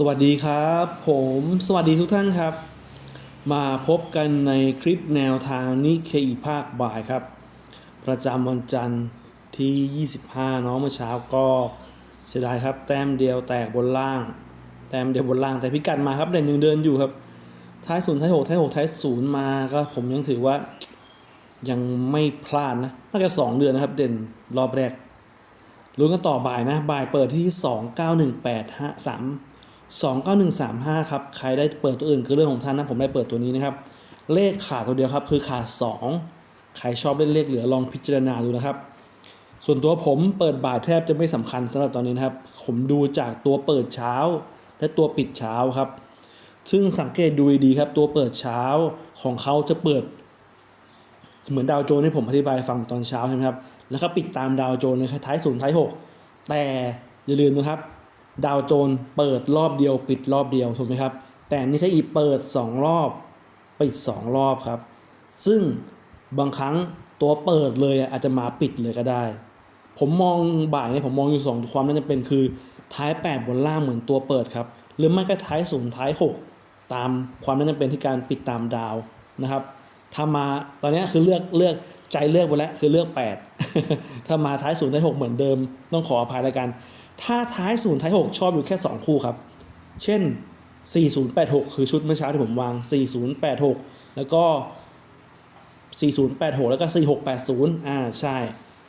สวัสดีครับ ผมสวัสดีทุกท่านครับ มาพบกันในคลิปแนวทางนิเคอีภาคบ่ายครับ ประจำวันจันทร์ที่ 25เนาะเมื่อเช้าก็เสียดายครับ แต้มเดียวแตกบนล่าง แต้มเดียวบนล่างแต่พิกัดมาครับเด่นยังเดินอยู่ครับ ท้ายศูนย์ท้ายหกท้ายหกท้ายศูนย์มาก็ผมยังถือว่ายังไม่พลาดนะน่าจะสองเดือนนะครับ เด่นรอบแรกลุ้นกันต่อบ่ายนะบ่ายเปิดที่ 291853 29135 ครับ ใครได้เปิดตัวอื่นคือเรื่องของท่านนะ ผมได้เปิดตัวนี้นะครับ เลขขาดตัวเดียวครับ คือขาด 2 ใครชอบเล่นเลขเหลือลองพิจารณาดูนะครับ ส่วนตัวผมเปิดบ่ายแทบจะไม่สำคัญสำหรับตอนนี้นะครับ ผมดูจากตัวเปิดเช้า และตัวปิดเช้าครับ ซึ่งสังเกตดูดีๆครับ ตัวเปิดเช้าของเขาจะเปิด เหมือนดาวโจนส์ที่ผมอธิบายฟังตอนเช้าใช่ไหมครับ แล้วก็ปิดตามดาวโจนส์เลยท้ายศูนย์ท้ายหกแต่อย่าลืมนะครับ ดาวโจนเปิดรอบเดียวปิดรอบเดียวถูกไหมครับ แต่นี่คืออีเปิด 2 รอบปิด 2 รอบครับ ซึ่งบางครั้งตัวเปิดเลยอาจจะมาปิดเลยก็ได้ ผมมองบ่ายเนี่ยผมมองอยู่สองความน่าจะเป็นคือท้าย 8 บนล่างเหมือนตัวเปิดครับ หรือไม่ก็ท้ายศูนย์ท้าย 6 ตามความน่าจะเป็นที่การปิดตามดาวนะครับถ้ามาตอนนี้คือเลือกเลือกใจเลือกไปแล้วคือเลือก 8 ถ้ามาท้ายศูนย์ท้าย6เหมือนเดิม ต้องขออภัยแล้วกัน ถ้าท้ายศูนย์ท้าย 6 ชอบอยู่แค่ 2 คู่ครับ เช่น 4086 คือชุดเมื่อเช้าที่ผมวาง 4086 แล้วก็ 4086 แล้วก็ 4680 อ่าใช่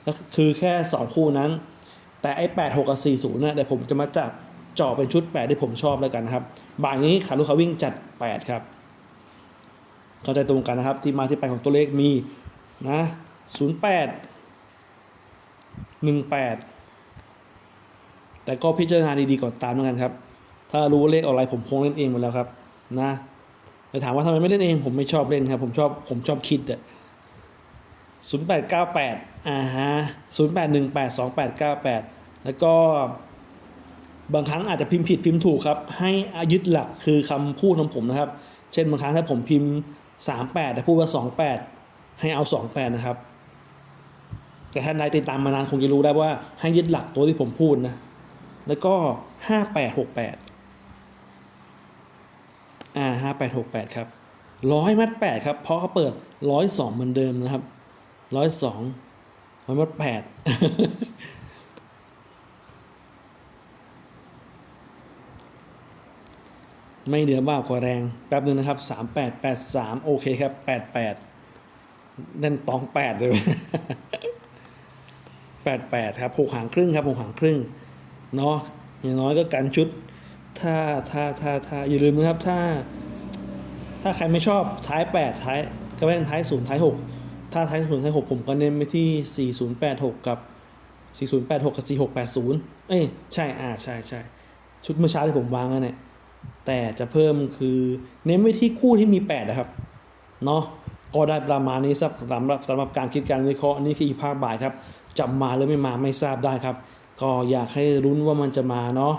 ก็คือแค่ 2 คู่นั้น แต่ไอ้ 86 กับ 40นะเดี๋ยวผมจะมาจับจาะเป็นชุด 8 ที่ผมชอบแล้วกันนะครับ บ่ายนี้ขาลูกเขาวิ่งจัด 8 ครับ เข้าใจตรงกันนะครับ ที่มาที่ไปของตัวเลขมีนะ 08 18 แต่ก็พิจารณาดีๆก่อนตามแล้วกันครับ ถ้ารู้ว่าเลขอะไรผมคงเล่นเองหมดแล้วครับ นะแต่ถามว่าทำไมไม่เล่นเอง ผมไม่ชอบเล่นครับ ผมชอบผมชอบคิดอะศูนย์แปดเก้าแปดอ่าฮะศูนย์แปดหนึ่งแปดสองแปดเก้าแปดแล้วก็บางครั้งอาจจะพิมพ์ผิดพิมพ์ถูกครับ ให้ยึดหลักคือคำพูดของผมนะครับ เช่นบางครั้งถ้าผมพิมพ์ 38 แต่พูดว่า 28 ให้เอา 28 นะครับ แต่ถ้านายติดตามมานานคงจะรู้ได้ว่าให้ยึดหลักตัวที่ผมพูดนะ แล้วก็ 5868อ่า5868 ครับร้อยมัด8ครับ เพราะเขาเปิด102เหมือนเดิมนะครับ102ร้อยมัด8ไม่เหนือบ้ากว่าแรง แป๊บนึงนะครับ3883โอเคครับ88นั่นตอง8เลย88ครับหกหางครึ่งครับหกหางครึ่ง เนาะอย่างน้อยก็กันชุด ถ้าถ้าถ้าถ้าอย่าลืมนะครับถ้า ถ้าใครไม่ชอบท้าย 8 ท้ายก็เป็นท้าย0ท้าย 6 ถ้าท้าย0ท้าย 6 ผมก็เน้นไปที่ 4086 กับ 4086 กับ 4680 เอ้ยใช่อ่าใช่ใช่ชุดเมื่อเช้าที่ผมวางอะเนี่ยแต่จะเพิ่มคือเน้นไว้ที่คู่ที่มี 8 นะครับเนาะก็ได้ประมาณนี้สำหรับสำหรับการคิดการวิเคราะห์นี่คืออีภาคบ่ายครับจะมาหรือไม่มาไม่ทราบได้ครับ ก็อยากให้รุ้นว่ามันจะมาเนาะ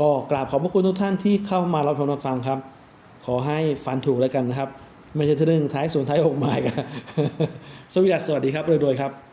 ก็กราบขอบพระคุณทุกท่านที่เข้ามารับชมรับฟังครับ ขอให้ฟันถูกแล้วกันนะครับ ไม่ใช่ทะลึ่งท้ายศูนย์ท้ายหกหมายกันสวัสดีครับสวัสดีครับรวยๆครับ